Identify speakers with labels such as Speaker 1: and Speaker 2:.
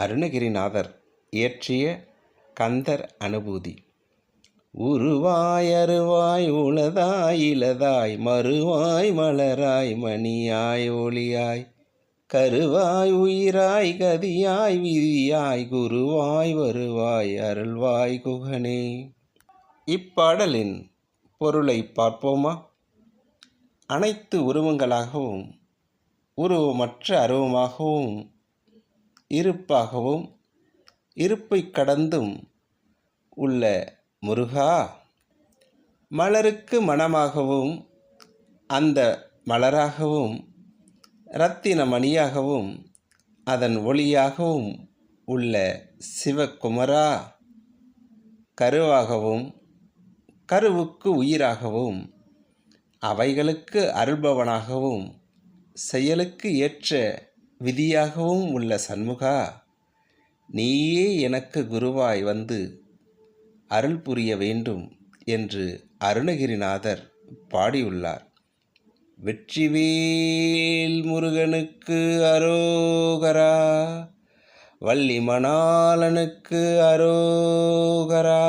Speaker 1: அருணகிரிநாதர் இயற்றிய கந்தர் அனுபூதி. உருவாய் அருவாய் உளதாய் இளதாய் மறுவாய் மலராய் மணியாய் ஒளியாய். கருவாய் உயிராய் கதியாய் விதியாய் குருவாய் வருவாய் அருள்வாய் குகனே இப்பாடலின் பொருளை பார்ப்போமா? அனைத்து உருவங்களாகவும் உருவமற்ற அருவமாகவும் இருப்பாகவும் இருப்பை கடந்தும் உள்ள முருகா மலருக்கு மணமாகவும் அந்த மலராகவும் இரத்தின மணியாகவும் அதன் ஒளியாகவும் உள்ள சிவகுமரா கருவாகவும் கருவுக்கு உயிராகவும் அவைகளுக்கு அருள்பவனாகவும் செயலுக்கு ஏற்ற விதியாகவும் உள்ள சண்முகா நீயே எனக்கு குருவாய் வந்து அருள் புரிய வேண்டும் என்று அருணகிரிநாதர் பாடியுள்ளார். வெற்றிவேல் முருகனுக்கு அரோகரா வள்ளி மணாளனுக்கு அரோகரா.